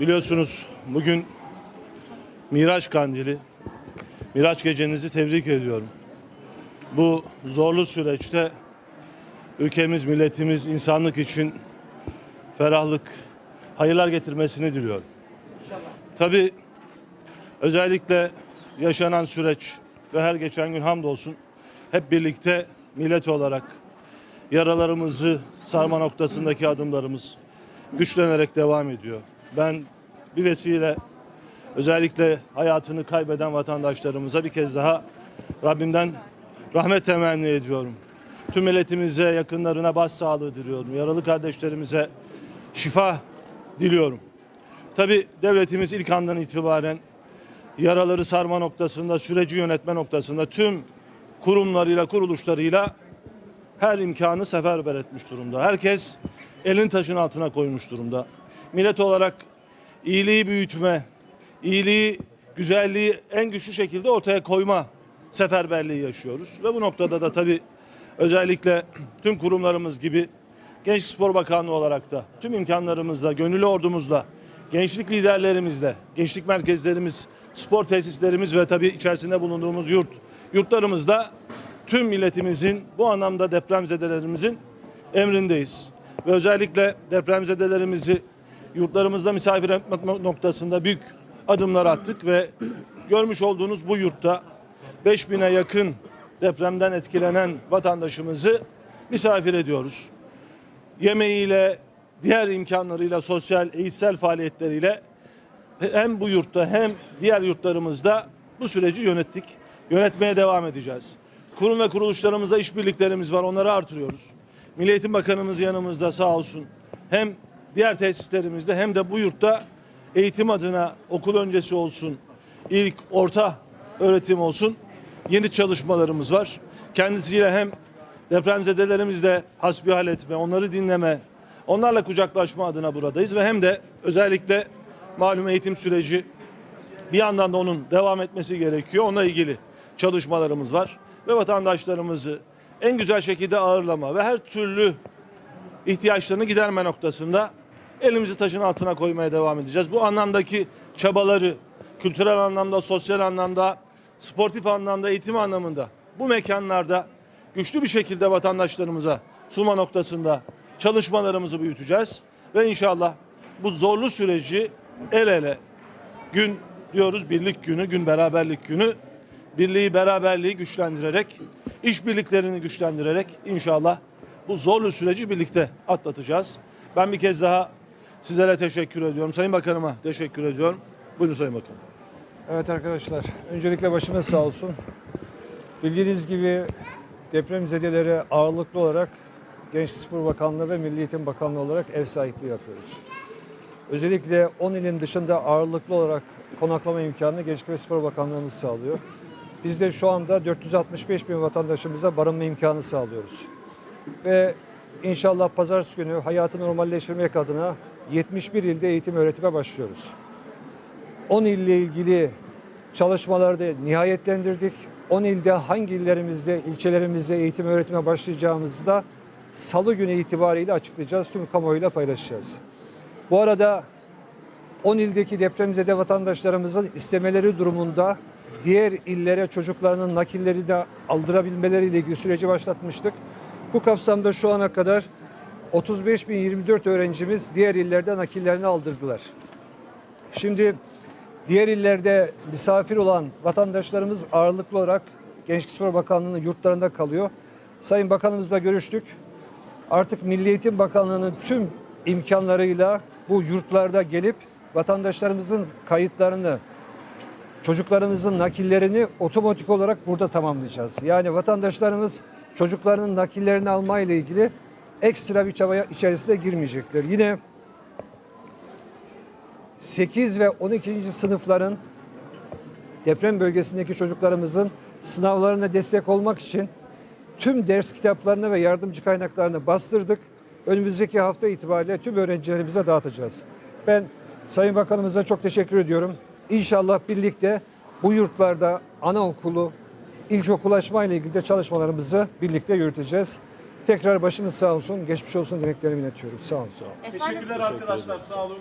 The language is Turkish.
Biliyorsunuz bugün Miraç Kandili. Miraç gecenizi tebrik ediyorum. Bu zorlu süreçte ülkemiz, milletimiz, insanlık için ferahlık, hayırlar getirmesini diliyorum. Tabii özellikle yaşanan süreç ve her geçen gün hamdolsun hep birlikte millet olarak yaralarımızı sarma noktasındaki adımlarımız güçlenerek devam ediyor. Ben bir vesile özellikle hayatını kaybeden vatandaşlarımıza bir kez daha Rabbimden rahmet temenni ediyorum. Tüm milletimize, yakınlarına başsağlığı diliyorum. Yaralı kardeşlerimize şifa diliyorum. Tabi devletimiz ilk andan itibaren yaraları sarma noktasında, süreci yönetme noktasında tüm kurumlarıyla, kuruluşlarıyla her imkanı seferber etmiş durumda. Herkes elin taşın altına koymuş durumda. Millet olarak iyiliği büyütme, iyiliği, güzelliği en güçlü şekilde ortaya koyma seferberliği yaşıyoruz. Ve bu noktada da tabii özellikle tüm kurumlarımız gibi Gençlik Spor Bakanlığı olarak da tüm imkanlarımızla, gönüllü ordumuzla, gençlik liderlerimizle, gençlik merkezlerimiz, spor tesislerimiz ve tabii içerisinde bulunduğumuz yurt, yurtlarımızda tüm milletimizin bu anlamda depremzedelerimizin emrindeyiz. Ve özellikle depremzedelerimizi yurtlarımızda misafir etmek noktasında büyük adımlar attık ve görmüş olduğunuz bu yurtta 5000'e yakın depremden etkilenen vatandaşımızı misafir ediyoruz. Yemeğiyle, diğer imkanlarıyla, sosyal, eğitsel faaliyetleriyle hem bu yurtta hem diğer yurtlarımızda bu süreci yönettik. Yönetmeye devam edeceğiz. Kurum ve kuruluşlarımızda işbirliklerimiz var. Onları artırıyoruz. Milli Eğitim Bakanımız yanımızda sağ olsun. Hem diğer tesislerimizde hem de bu yurtta eğitim adına okul öncesi olsun, ilk, orta öğretim olsun yeni çalışmalarımız var. Kendisiyle hem depremzedelerimizle hasbihal etme, onları dinleme, onlarla kucaklaşma adına buradayız ve hem de özellikle malum eğitim süreci bir yandan da onun devam etmesi gerekiyor. Onunla ilgili çalışmalarımız var ve vatandaşlarımızı en güzel şekilde ağırlama ve her türlü ihtiyaçlarını giderme noktasında elimizi taşın altına koymaya devam edeceğiz. Bu anlamdaki çabaları kültürel anlamda, sosyal anlamda, sportif anlamda, eğitim anlamında bu mekanlarda güçlü bir şekilde vatandaşlarımıza sunma noktasında çalışmalarımızı büyüteceğiz ve inşallah bu zorlu süreci el ele gün diyoruz birlik günü, gün beraberlik günü birliği beraberliği güçlendirerek, işbirliklerini güçlendirerek inşallah bu zorlu süreci birlikte atlatacağız. Ben bir kez daha sizlere teşekkür ediyorum. Sayın Bakanıma teşekkür ediyorum. Buyurun Sayın Bakanım. Evet arkadaşlar, öncelikle başımız sağ olsun. Bildiğiniz gibi depremzedelere ağırlıklı olarak Gençlik Spor Bakanlığı ve Milli Eğitim Bakanlığı olarak ev sahipliği yapıyoruz. Özellikle 10 ilin dışında ağırlıklı olarak konaklama imkanını Gençlik ve Spor Bakanlığımız sağlıyor. Biz de şu anda 465 bin vatandaşımıza barınma imkanı sağlıyoruz. Ve inşallah pazartesi günü hayatı normalleştirmek adına 71 ilde eğitim öğretime başlıyoruz. 10 ille ilgili çalışmaları da nihayetlendirdik. 10 ilde hangi illerimizde, ilçelerimizde eğitim öğretime başlayacağımızı da salı günü itibariyle açıklayacağız. Tüm kamuoyuyla paylaşacağız. Bu arada 10 ildeki depremzede vatandaşlarımızın istemeleri durumunda diğer illere çocuklarının nakilleri de aldırabilmeleriyle ilgili süreci başlatmıştık. Bu kapsamda şu ana kadar 35.024 öğrencimiz diğer illerde nakillerini aldırdılar. Şimdi diğer illerde misafir olan vatandaşlarımız ağırlıklı olarak Gençlik Spor Bakanlığı'nın yurtlarında kalıyor. Sayın Bakanımızla görüştük. Artık Milli Eğitim Bakanlığı'nın tüm imkanlarıyla bu yurtlarda gelip vatandaşlarımızın kayıtlarını, çocuklarımızın nakillerini otomatik olarak burada tamamlayacağız. Yani vatandaşlarımız çocuklarının nakillerini alma ile ilgili ekstra bir çabaya içerisine girmeyecekler. Yine 8 ve 12. sınıfların deprem bölgesindeki çocuklarımızın sınavlarına destek olmak için tüm ders kitaplarını ve yardımcı kaynaklarını bastırdık. Önümüzdeki hafta itibariyle tüm öğrencilerimize dağıtacağız. Ben Sayın Bakanımıza çok teşekkür ediyorum. İnşallah birlikte bu yurtlarda anaokulu, ilkokulaşma ile ilgili de çalışmalarımızı birlikte yürüteceğiz. Tekrar başımız sağ olsun, geçmiş olsun dileklerimi iletiyorum. Sağ olun. Teşekkürler arkadaşlar. Sağ olun.